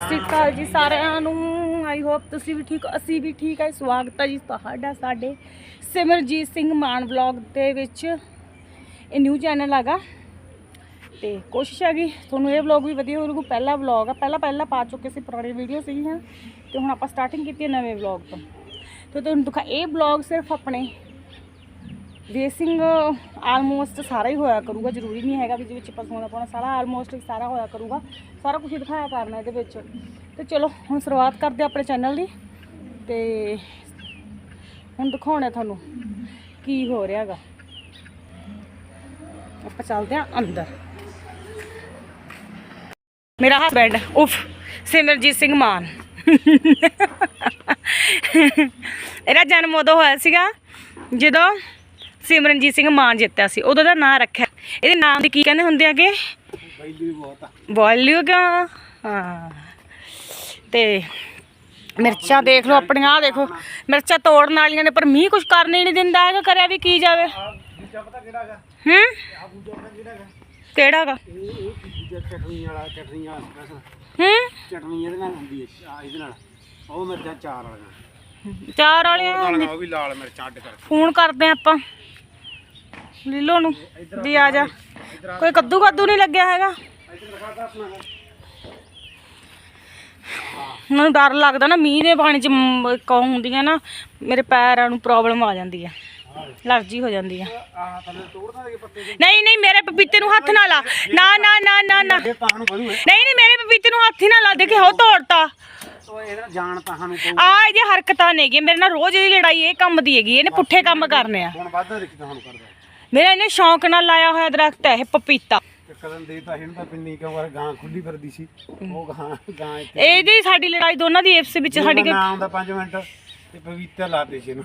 ਸਤਿ ਸ਼੍ਰੀ ਅਕਾਲ ਜੀ ਸਾਰਿਆਂ ਨੂੰ। ਆਈ ਹੋਪ ਤੁਸੀਂ ਵੀ ਠੀਕ ਹੋ। ਅਸੀਂ ਵੀ ਠੀਕ ਹੈ। ਸਵਾਗਤ ਹੈ ਜੀ ਤੁਹਾਡਾ ਸਾਡੇ ਸਿਮਰਜੀਤ ਸਿੰਘ ਮਾਨ ਵਲੌਗ ਦੇ ਵਿੱਚ। ਇਹ ਨਿਊ ਚੈਨਲ ਹੈਗਾ। ਤੇ ਕੋਸ਼ਿਸ਼ ਹੈਗੀ, ਤੁਹਾਨੂੰ ਇਹ ਵਲੌਗ ਵੀ ਵਧੀਆ ਹੋਊਗਾ। ਪਹਿਲਾ ਵਲੌਗ ਆ। ਪਹਿਲਾਂ ਪਹਿਲਾਂ ਪਾ ਚੁੱਕੇ ਸੀ, ਪੁਰਾਣੀ ਵੀਡੀਓ ਸੀਗੀਆਂ। ਤੇ ਹੁਣ ਆਪਾਂ ਸਟਾਰਟਿੰਗ ਕੀਤੀ ਹੈ ਨਵੇਂ ਵਲੌਗ ਤੋਂ। ਤੇ ਤੁਹਾਨੂੰ ਦਿਖਾ ਇਹ ਵਲੌਗ ਸਿਰਫ ਆਪਣੇ ਰੇਸਿੰਗ ਆਲਮੋਸਟ ਸਾਰਾ ਹੀ ਹੋਇਆ ਕਰੂਗਾ, ਜ਼ਰੂਰੀ ਨਹੀਂ ਹੈਗਾ ਵੀ ਜਿਹਦੇ ਵਿੱਚ ਆਪਾਂ ਦਾ ਪਾਉਣਾ, ਸਾਰਾ ਆਲਮੋਸਟ ਸਾਰਾ ਹੋਇਆ ਕਰੂਗਾ, ਸਾਰਾ ਕੁਝ ਦਿਖਾਇਆ ਕਰਨਾ ਇਹਦੇ ਵਿੱਚ। ਤੇ ਚਲੋ, ਹੁਣ ਸ਼ੁਰੂਆਤ ਕਰਦੇ ਆਪਣੇ ਚੈਨਲ ਦੀ, ਤੇ ਹੁਣ ਦਿਖਾਉਣਾ ਤੁਹਾਨੂੰ ਕੀ ਹੋ ਰਿਹਾ ਹੈਗਾ। ਆਪਾਂ ਚੱਲਦੇ ਹਾਂ ਅੰਦਰ। ਮੇਰਾ ਹਸਬੈਂਡ ਉਫ, ਸਿਮਰਜੀਤ ਸਿੰਘ ਮਾਨ। ਇਹਦਾ ਜਨਮ ਉਦੋਂ ਹੋਇਆ ਸੀਗਾ, ਜਦੋਂ ਸਿਮਰਨਜੀਤ ਸਿੰਘ ਮਾਨ ਜਿੱਤਿਆ ਸੀ ਉਦੋਂ ਦਾ ਨਾਂ ਰੱਖਿਆ। ਇਹਦੇ ਨਾਮ ਦੀ ਕੀ ਕਹਿੰਦੇ ਹੁੰਦੇ ਆਗੇ ਕਿਆ ਹਾਂ। ਤੇ ਮਿਰਚਾਂ ਦੇਖ ਲਓ ਆਪਣੀਆਂ ਦੇਖੋ ਮਿਰਚਾਂ ਤੋੜਨ ਵਾਲੀਆਂ ਨੇ ਪਰ ਮੀਂਹ ਕੁਝ ਕਰਨ ਹੀ ਨਹੀਂ ਦਿੰਦਾ ਹੈਗਾ ਕਰਿਆ ਵੀ ਕੀ ਜਾਵੇ। ਹੂੰ? ਆ ਦੂਜਾ ਪਤਾ ਕਿਹੜਾ ਹੈਗਾ ਕਿਹੜਾ ਗਾ ਇਹ ਇਹ ਦੂਜਾ ਚਟਨੀ ਵਾਲਾ ਚਟਨੀ ਵਾਲਾ ਸਪੈਸ਼ਲ ਹੂੰ? ਚਟਨੀ ਇਹਦੇ ਨਾਲ ਹੁੰਦੀ ਹੈ ਆ ਇਹਦੇ ਨਾਲ ਉਹ ਮਿਰਚਾਂ ਚਾਰ ਵਾਲੀਆਂ। ਚਾਰ ਵਾਲੀਆਂ ਉਹ ਵੀ ਲਾਲ ਮਿਰਚਾਂ ਅੱਡ ਕਰਕੇ। ਫੋਨ ਕਰਦੇ ਆਪਾਂ। ਲੀਲੋ ਨੂੰ ਵੀ ਆ ਜਾ। ਕੋਈ ਕੱਦੂ ਕੱਦੂ ਨਹੀਂ ਲੱਗਿਆ ਹੈਗਾ। ਮੈਨੂੰ ਡਰ ਲੱਗਦਾ ਨਾ, ਮੀਂਹ ਦੇ ਪਾਣੀ ਚ ਕੌ ਹੁੰਦੀਆਂ ਨਾ, ਮੇਰੇ ਪੈਰਾਂ ਨੂੰ ਪ੍ਰੋਬਲਮ ਆ ਜਾਂਦੀ ਹੈ ਅਲਰਜੀ ਹੋ ਜਾਂਦੀ ਹੈ ਨਹੀਂ ਨਹੀਂ, ਮੇਰੇ ਪਪੀਤੇ ਨੂੰ ਹੱਥ ਨਾ ਲਾ। ਨਾ ਨਾ ਨਾ ਨਾ ਨਾ। ਨਹੀਂ ਨਹੀਂ, ਮੇਰੇ ਪਪੀਤੇ ਨੂੰ ਹੱਥ ਹੀ ਨਾ ਲਾ। ਦੇਖੇ ਹੋ ਤੋੜਤਾ। ਉਹ ਇਹਦਾ ਜਾਣ ਤਾਂ ਨੂੰ ਆ ਇਹਦੀ ਹਰਕਤਾਂ ਨੇਗੀਆਂ। ਮੇਰੇ ਨਾਲ ਰੋਜ਼ ਇਹਦੀ ਲੜਾਈ, ਇਹ ਕੰਮ ਦੀ ਹੈਗੀ, ਇਹਨੇ ਪੁੱਠੇ ਕੰਮ ਕਰਨੇ ਆ। ਹੁਣ ਵਾਧਾ ਦੇਖੀ ਤੁਹਾਨੂੰ ਕਰਦਾ ਮੇਰਾ ਇਹਨੇ ਸ਼ੌਂਕ ਨਾਲ ਲਾਇਆ ਹੋਇਆ ਦਰਖਤ ਹੈ ਇਹ ਪਪੀਤਾ। ਤੇ ਕਦਨ ਦੇ ਤਾਂ ਇਹਨੂੰ ਤਾਂ ਪਿੰਨੀ ਕਿਉਂ ਵਾਰ ਗਾਂ ਖੁੱਲੀ ਫਿਰਦੀ ਸੀ। ਉਹ ਗਾਂ ਗਾਂ ਇੱਥੇ ਇਹਦੀ ਸਾਡੀ ਲੜਾਈ ਦੋਨਾਂ ਦੀ ਇਫਸ ਵਿੱਚ ਸਾਡੀ ਨਾ ਆਉਂਦਾ 5 ਮਿੰਟ ਤੇ ਪਵਿੱਤਰ ਲਾਤੇ ਸੀ ਇਹਨੂੰ।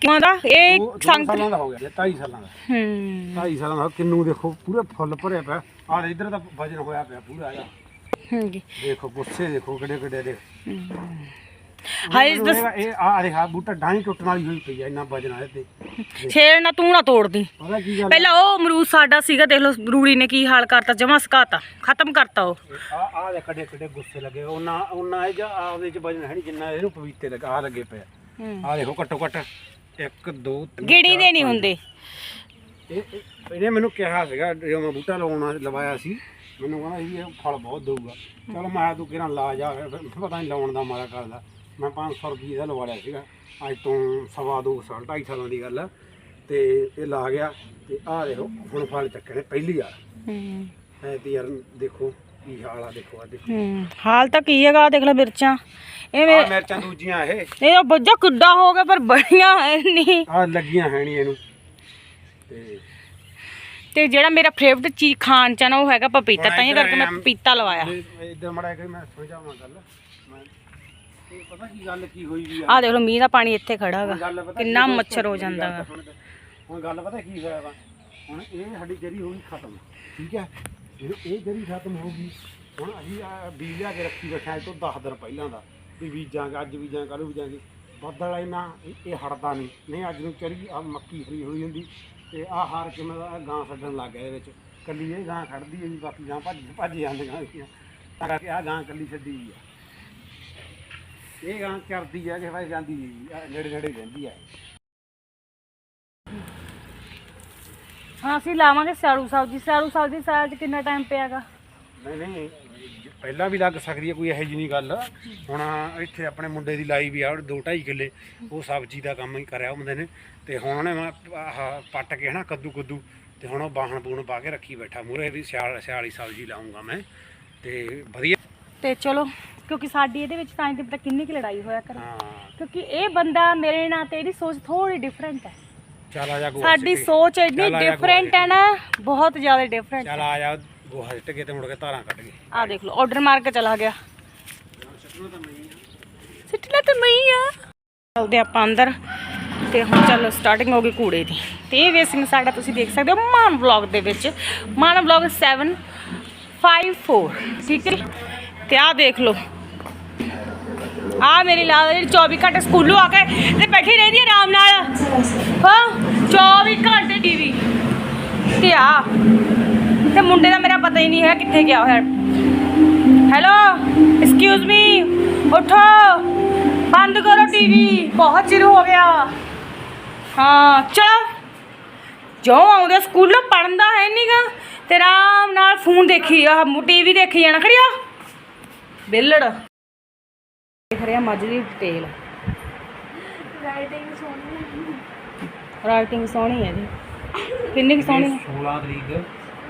ਕਿਉਂ ਦਾ? ਇਹ ਦੋ- ਦੋ ਸੰਗ ਸਾਲਾਂ ਦਾ ਹੋ ਗਿਆ 2.5 ਸਾਲਾਂ ਦਾ। ਹੂੰ। 2.5 ਸਾਲਾਂ ਦਾ ਕਿੰਨੂ ਦੇਖੋ ਪੂਰਾ ਫੁੱਲ ਭਰਿਆ ਪਿਆ। ਆਹ ਇਧਰ ਦਾ ਵਜਨ ਹੋਇਆ ਪਿਆ ਪੂਰਾ ਇਹਦਾ। ਹਾਂਜੀ ਦੇਖੋ ਗੁੱਸੇ ਦੇਖੋ ਕਿੱਡੇ ਕਿੱਡੇ ਦੇ ਹਾਏ ਇਸ ਦਾ ਇਹ ਆ ਦੇਖਾ ਬੂਟਾ ਡਾਈ ਟੁੱਟਣ ਵਾਲੀ ਹੋਈ ਪਈ ਆ ਇੰਨਾ ਵਜਨ ਆ ਤੇ। ਛੇੜ ਨਾ ਤੂੰ ਨਾ ਤੋੜਦੀ। ਪਤਾ ਕੀ ਗੱਲ ਪਹਿਲਾਂ ਉਹ ਅਮਰੂਦ ਸਾਡਾ ਸੀਗਾ ਦੇਖ ਲਓ ਰੂੜੀ ਨੇ ਕੀ ਹਾਲ ਕਰਤਾ ਜਮਾ ਸਕਾਤਾ ਖਤਮ ਕਰਤਾ ਉਹ। ਆ ਆ ਦੇ ਕਿੱਡੇ ਕਿੱਡੇ ਗੁੱਸੇ ਲੱਗੇ। ਉਹਨਾਂ ਉਹਨਾਂ ਇਹ ਜਾਂ ਆਪਦੇ ਚ ਵਜਨ ਹੈ ਨਹੀਂ ਜਿੰਨਾ ਇਹਨੂੰ ਪਵਿੱਤੇ ਲੱਗਾ ਆ ਲੱਗੇ ਪਿਆ ਹੂੰ। ਆ ਦੇਖੋ ਘੱਟੋ ਘੱਟ 1 2 ਗਿਣੀ ਦੇ ਨਹੀਂ ਹੁੰਦੇ। ਇਹ ਇਹ- ਇਹਨੇ ਮੈਨੂੰ ਕਿਹਾ ਸੀਗਾ ਜਦੋਂ ਮੈਂ ਬੂਟਾ ਲਾਉਣਾ ਲਵਾਇਆ ਸੀ ਮੈਨੂੰ ਕਹਿੰਦਾ ਇਹ ਫਲ ਬਹੁਤ ਦਊਗਾ। ਚਲ ਮੈਂ ਤੂੰ ਕਿਹਨਾਂ ਲਾ ਜਾ ਫਿਰ ਪਤਾ ਨਹੀਂ ਲਾਉਣ ਦਾ ਮਾਰਾ ਕਰਦਾ ਮੈਂ 500 ਰੁਪਏ ਦਾ ਲਵਾ ਲਿਆ ਸੀਗਾ। ਅੱਜ ਤੋਂ ਸਵਾ ਦੋ ਸਾਲ ਢਾਈ ਸਾਲਾਂ ਦੀ ਗੱਲ ਆ। ਤੇ ਇਹ ਲਾ ਗਿਆ ਤੇ ਆਹ ਦੇਖੋ ਹੁਣ ਫਲ ਚੱਕਣੇ ਪਹਿਲੀ ਵਾਰ। ਹੂੰ। ਐ ਤੇ ਯਾਰ ਦੇਖੋ ਕੀ ਹਾਲ ਆ ਦੇਖੋ ਆ ਦੇਖੋ। ਹੂੰ ਹਾਲ ਤਾਂ ਕੀ ਹੈਗਾ ਆਹ ਦੇਖ ਲੈ ਮਿਰਚਾਂ। ਇਹ ਮੇ ਆ ਮਿਰਚਾਂ ਦੂਜੀਆਂ ਇਹ। ਇਹ ਬੱਜਾ ਕਿੱਡਾ ਹੋ ਗਿਆ ਪਰ ਬੜੀਆਂ ਹੈ ਨਹੀਂ। ਆ ਲੱਗੀਆਂ ਹੈ ਨਹੀਂ ਇਹਨੂੰ। ਤੇ ਤੇ ਜਿਹੜਾ ਮੇਰਾ ਫੇਵਰਟ ਚੀਜ਼ ਖਾਣ ਚ ਆ ਨਾ ਉਹ ਹੈਗਾ ਪਪੀਤਾ। ਤਾਂ ਇਹ ਕਰਕੇ ਮੈਂ ਪਪੀਤਾ ਲਵਾਇਆ। ਇਦਾਂ ਮੜਾ ਕੇ ਮੈਂ ਸਮਝਾਵਾਂ ਗੱਲ। ਮੈਂ ਪਤਾ ਕੀ ਗੱਲ ਕੀ ਹੋਈ ਵੀ ਆ? ਆਹ ਦੇਖ ਲਓ ਮੀਂਹ ਦਾ ਪਾਣੀ ਇੱਥੇ ਖੜਾ ਹੈਗਾ ਗੱਲ ਪਤਾ ਕਿੰਨਾ ਮੱਛਰ ਹੋ ਮੇਰੀ ਜਾਂਦਾ ਗੱਲ ਤਾਂ ਸੁਣ। ਹੁਣ ਗੱਲ ਪਤਾ ਕੀ ਹੋਇਆ ਵਾ? ਹੁਣ ਇਹ ਸਾਡੀ ਜਰੀ ਹੋ ਗਈ ਖਤਮ ਠੀਕ ਹੈ? ਜਦੋਂ ਇਹ ਜਰੀ ਖਤਮ ਹੋ ਗਈ। ਹੁਣ ਅਸੀਂ ਆ ਬੀਜ ਲਿਆ ਕੇ ਰੱਖੀ ਬੈਠਾ ਤੋਂ 10 ਦਿਨ ਪਹਿਲਾਂ ਦਾ ਵੀ ਬੀਜਾਂਗੇ ਅੱਜ ਬੀਜਾਂਗੇ ਕੱਲ੍ਹ ਬੀਜਾਂਗੇ ਬੱਦਲ ਇੰਨਾ ਇਹ- ਇਹ ਹਟਦਾ ਨਹੀਂ। ਨਹੀਂ ਅੱਜ ਨੂੰ ਚਰੀ ਆ ਮੱਕੀ ਫਰੀ ਹੋਈ ਹੁੰਦੀ। ਤੇ ਆ ਹਾਰ ਕੇ ਮੈਂ ਆਹ ਗਾਂ ਛੱਡਣ ਲੱਗ ਗਿਆ ਇਹਦੇ ਵਿੱਚ। ਕੱਲੀ ਇਹ ਗਾਂ ਖੜਦੀ ਹੈ ਜੀ ਬਾਕੀ ਗਾਂ ਭੱਜ ਭੱਜ ਜਾਂਦੀਆਂ ਸੀਗੀਆਂ ਤਾਂ ਕਰਕੇ ਆ ਗਾਂ ਕੱਲੀ ਛੱਡੀ ਹੋਈ ਆ। ਇਹ ਗਾਂ ਕਰਦੀ ਆ ਕਿ ਭਾਈ ਜਾਂਦੀ ਨਹੀਂ। ਨੇੜੇ ਨੇੜੇ ਰਹਿੰਦੀ ਆ ਹਾਂ ਅਸੀਂ ਲਾਵਾਂਗੇ ਸਾੜੂ ਸਬਜ਼ੀ ਸਾੜੂ ਸਬਜ਼ੀ ਸਾਲ ਚ ਕਿੰਨਾ ਟਾਈਮ ਪਿਆਗਾ? ਨਹੀਂ ਨਹੀਂ ਪਹਿਲਾਂ ਵੀ ਲੱਗ ਸਕਦੀ ਹੈ ਕੋਈ ਇਹੋ ਜਿਹੀ ਨਹੀਂ ਗੱਲ। ਹੁਣ ਇੱਥੇ ਆਪਣੇ ਮੁੰਡੇ ਦੀ ਲਾਈ ਵੀ ਆ 2.5 ਕਿੱਲੇ ਉਹ ਸਬਜ਼ੀ ਦਾ ਕੰਮ ਹੀ ਕਰਿਆ ਹੁੰਦੇ ਨੇ। ਤੇ ਹੁਣ ਉਹਨੇ ਆਹ ਪੱਟ ਕੇ ਹਨਾ ਕੱਦੂ ਕੱਦੂ ਤੇ ਹੁਣ ਉਹ ਬਾਹਣ ਬੂਣ ਪਾ ਕੇ ਰੱਖੀ ਬੈਠਾ ਮੂਰੇ ਵੀ ਸਿਆਲ ਸਿਆਲੀ ਸਬਜ਼ੀ ਲਾਉਂਗਾ ਮੈਂ। ਤੇ ਵਧੀਆ ਤੇ ਚਲੋ ਕਿਉਂਕਿ ਸਾਡੀ ਇਹਦੇ ਵਿੱਚ ਤਾਂ ਨਹੀਂ ਪਤਾ ਕਿੰਨੀ ਕੁ ਲੜਾਈ ਹੋਇਆ ਕਰ। ਹਾਂ। ਕਿਉਂਕਿ ਇਹ ਬੰਦਾ ਮੇਰੇ ਨਾਲ ਤੇ ਇਹਦੀ ਸੋਚ ਥੋੜੀ ਡਿਫਰੈਂਟ ਹੈ। ਚੱਲ ਆ ਜਾ ਗੋਹਾ ਸਾਡੀ ਸੋਚ ਇੰਨੀ ਚੱਲ ਆ ਜਾ ਡਿਫਰੈਂਟ ਹੈ ਨਾ ਬਹੁਤ ਜ਼ਿਆਦਾ ਡਿਫਰੈਂਟ ਚੱਲ ਆ ਜਾ ਗੋਹਾ ਸਿੱਟ ਕੇ ਤੇ ਮੁੜ ਕੇ ਧਾਰਾਂ ਕੱਢ ਗਏ ਆ ਦੇਖ ਲਓ ਆਰਡਰ ਮਾਰ ਕੇ ਚਲਾ ਗਿਆ। ਸਿੱਟਣਾ ਤਾਂ ਮੈਂ ਹੀ ਆ। ਚਲਦੇ ਆਪਾਂ ਅੰਦਰ ਤੇ ਹੁਣ ਚਲੋ ਸਟਾਰਟਿੰਗ ਹੋ ਗਈ ਕੂੜੇ ਦੀ। ਤੇ ਇਹ ਵੇਸਿੰਗ ਸਾਡਾ ਤੁਸੀਂ ਦੇਖ ਸਕਦੇ ਹੋ ਮਾਨ ਵਲੌਗ ਦੇ ਵਿੱਚ। ਮਾਨ ਵਲੌਗ 754 ਠੀਕ ਹੈ ਤੇ ਆਹ ਦੇਖ ਲਓ ਆ ਮੇਰੀ ਲਾਲ ਜਿਹੜੀ 24 ਘੰਟੇ ਸਕੂਲੋਂ ਆ ਕੇ ਤੇ ਬੈਠੀ ਰਹਿੰਦੀ ਹੈ ਆਰਾਮ ਨਾਲ। ਹਾਂ 24 ਘੰਟੇ ਟੀਵੀ ਤੇ ਆ। ਤੇ ਮੁੰਡੇ ਦਾ ਮੇਰਾ ਪਤਾ ਹੀ ਨਹੀਂ ਹੈ ਕਿੱਥੇ ਗਿਆ ਹੋਇਆ। ਹੈਲੋ ਐਕਸਕਿਊਜ਼ ਮੀ ਉਠੋ। ਬੰਦ ਕਰੋ ਟੀਵੀ ਬਹੁਤ ਚਿਰ ਹੋ ਗਿਆ। ਹਾਂ, ਚਲੋ। ਜੋ ਆਉਂਦੇ ਸਕੂਲੋਂ ਪੜਨ ਦਾ ਹੈ ਨਹੀਂਗਾ ਤੇ ਆਰਾਮ ਨਾਲ ਫੋਨ ਦੇਖੀ ਆ ਟੀਵੀ ਦੇਖੀ ਜਾਣਾ। ਖੜਿਆ ਬਿੱਲੜ। ਦੇਖ ਰਿਹਾ ਮੱਝ ਦੀ ਡਿਟੇਲ ਰਾਈਟਿੰਗ ਸੋਹਣੀ ਹੈ ਜੀ। ਕਿੰਨੀ ਕੁ ਸੋਹਣੀ ਹੈ? 16 ਤਰੀਕ।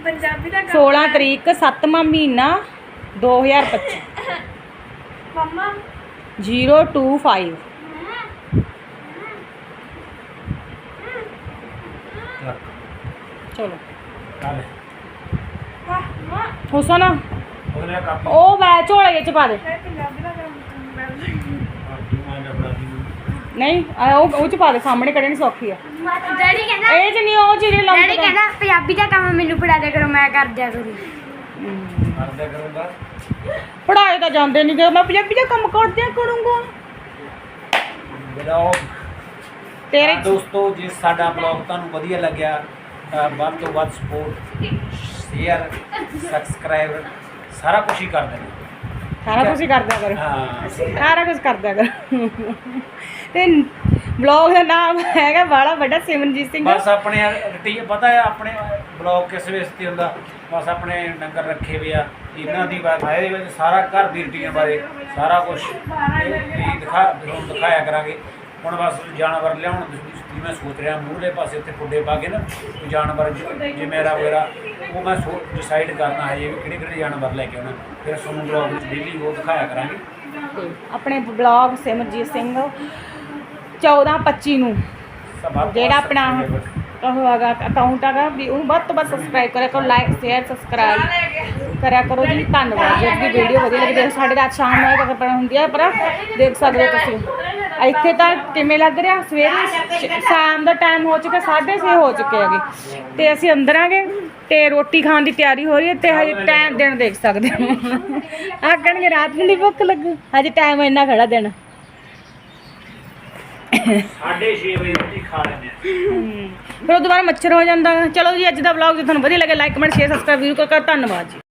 ਪੰਜਾਬੀ ਦਾ 16 ਤਰੀਕ 7ਵਾਂ ਮਹੀਨਾ 2025 ਮੰਮਾ। 025 ਚਲੋ। ਕੱਲ ਹੁਸਨ। ਉਹ ਵੈ ਝੋਲੇ ਚ ਪਾ ਦੇ। ਪੰਜਾਬੀ ਦਾ ਕੰਮ ਨਹੀਂ ਆ ਉਹ ਉਹ ਚ ਪਾ ਦੇ ਸਾਹਮਣੇ ਕੱਢਣੀ ਸੌਖੀ ਆ। ਡੈਡੀ ਕਹਿੰਦਾ ਇਹ ਚ ਨਹੀਂ ਉਹ ਜਿਹੜੇ ਡੈਡੀ ਲੰਬੇ ਕਹਿੰਦਾ ਪੰਜਾਬੀ ਦਾ ਕੰਮ ਮੈਨੂੰ ਪੜਾ ਦਿਆ ਕਰੋ ਮੈਂ ਕਰ ਦਿਆ ਕਰੂੰ। ਕਰਦਾ ਕਰੂੰਗਾ ਪੜਾਏ ਤਾਂ ਜਾਂਦੇ ਨਹੀਂ ਤੇ ਮੈਂ ਪੰਜਾਬੀ ਦਾ ਕੰਮ ਕਰਦਿਆ ਕਰੂੰਗਾ। ਬਲੌਗ ਤੇਰੇ ਦੋਸਤੋ ਜੇ ਸਾਡਾ ਬਲੌਗ ਤੁਹਾਨੂੰ ਵਧੀਆ ਲੱਗਿਆ ਤਾਂ ਵੱਧ ਤੋਂ ਵੱਧ ਸਪੋਰਟ ਸ਼ੇਅਰ ਸਬਸਕ੍ਰਾਈਬ ਸਾਰਾ ਕੁਝ ਹੀ ਕਰ ਦੇਣਾ। ਸਾਰਾ ਕੁਝ ਕਰਦਿਆ ਕਰ ਹਾਂ। ਸਾਰਾ ਕੁਝ ਕਰਦਿਆ ਕਰ। ਤੇ ਬਲੌਗ ਦਾ ਨਾਮ ਹੈਗਾ ਬਾਲਾ ਵੱਡਾ ਸਿਮਰਨਜੀਤ ਸਿੰਘ। ਬਸ ਆਪਣੇ ਰੁਟੀਨ ਪਤਾ ਹੈ ਆਪਣੇ ਬਲੌਗ ਕਿਸ ਵੇਸ ਤੇ ਹੁੰਦਾ? ਬਸ ਆਪਣੇ ਡੰਗਰ ਰੱਖੇ ਹੋਏ ਆ। ਇਹਨਾਂ ਦੀ ਬਾਤ ਇਹਦੇ ਵਿੱਚ ਸਾਰਾ ਘਰ ਦੀ ਰੁਟੀਨ ਬਾਰੇ ਸਾਰਾ ਕੁਝ ਦਿਖਾ ਦਿਖਾਇਆ ਕਰਾਂਗੇ। ਹੁਣ ਬਸ ਜਾਨਵਰ ਲਿਆਉਣ ਦੀ ਮੈਂ ਸੋਚ ਰਿਹਾ ਮੂਹਰੇ ਪਾਸੇ ਉੱਥੇ ਫੁੱਡੇ ਪਾ ਕੇ ਨਾ ਕੋਈ ਜਾਨਵਰ ਜ- ਜਿਵੇਂ ਮੇਰਾ ਵਗੈਰਾ ਉਹ ਮੈਂ ਡਿਸਾਈਡ ਕਰਨਾ ਹੈ ਵੀ ਕਿਹੜੇ ਕਿਹੜੇ ਜਾਨਵਰ ਲੈ ਕੇ ਆਉਣਾ। ਫਿਰ ਤੁਹਾਨੂੰ ਬਲੌਗ ਵਿੱਚ ਡੇਲੀ ਉਹ ਦਿਖਾਇਆ ਕਰਾਂਗੇ। ਤੇ ਆਪਣੇ ਬਲੌਗ ਸਿਮਰਜੀਤ ਸਿੰਘ 14 25 ਨੂੰ। ਜਿਹੜਾ ਆਪਣਾ ਉਹ ਹੈਗਾ ਅਕਾਊਂਟ ਹੈਗਾ ਵੀ ਉਹਨੂੰ ਵੱਧ ਤੋਂ ਵੱਧ ਸਬਸਕ੍ਰਾਈਬ ਕਰਿਆ ਕਰੋ ਲਾਈਕ ਸ਼ੇਅਰ ਸਬਸਕ੍ਰਾਈਬ ਕਰਿਆ ਕਰੋ ਜੀ ਧੰਨਵਾਦ ਜੇ। ਦੀ ਵੀਡੀਓ ਵਧੀਆ ਲੱਗੀ। ਦੇਖੋ ਸਾਡੇ ਰਾਤ ਸ਼ਾਮ ਨੂੰ ਇਹ ਪਰ ਹੁੰਦੀ ਆ ਪਰ ਦੇਖ ਸਕਦੇ ਹੋ ਤੁਸੀਂ। ਇੱਥੇ ਤਾਂ ਕਿਵੇਂ ਲੱਗ ਰਿਹਾ? ਸਵੇਰੇ ਸ਼ਾਮ ਦਾ ਟਾਈਮ ਹੋ ਚੁੱਕਾ 6:30 ਹੋ ਚੁੱਕੇ ਹੈਗੇ। ਤੇ ਅਸੀਂ ਅੰਦਰ ਆਗੇ ਤੇ ਰੋਟੀ ਖਾਣ ਦੀ ਤਿਆਰੀ ਹੋ ਰਹੀ ਹੈ ਤੇ ਹਜੇ ਟਾਈਮ ਦਿਨ ਦੇਖ ਸਕਦੇ ਹੋ। ਆਖਣਗੇ ਰਾਤ ਨੂੰ ਭੁੱਖ ਲੱਗੂ? ਹਜੇ ਟਾਈਮ ਇੰਨਾ ਖੜਾ ਦਿਨ ਸਾਢੇ 6 ਵਜੇ ਰੋਟੀ ਖਾ ਲੈਂਦੇ ਆ। ਹਮ, ਫਿਰ ਉਹ ਦੁਬਾਰਾ ਮੱਛਰ ਹੋ ਜਾਂਦਾ। ਚਲੋ ਜੀ ਅੱਜ ਦਾ ਵਲੌਗ ਜੇ ਤੁਹਾਨੂੰ ਵਧੀਆ ਲੱਗੇ ਲਾਈਕ ਕਮੈਂਟ ਸ਼ੇਅਰ ਸਬਸਕ੍ਰਾਈਬ ਜ਼ਰੂਰ ਕਰੋ। ਧੰਨਵਾਦ ਜੀ।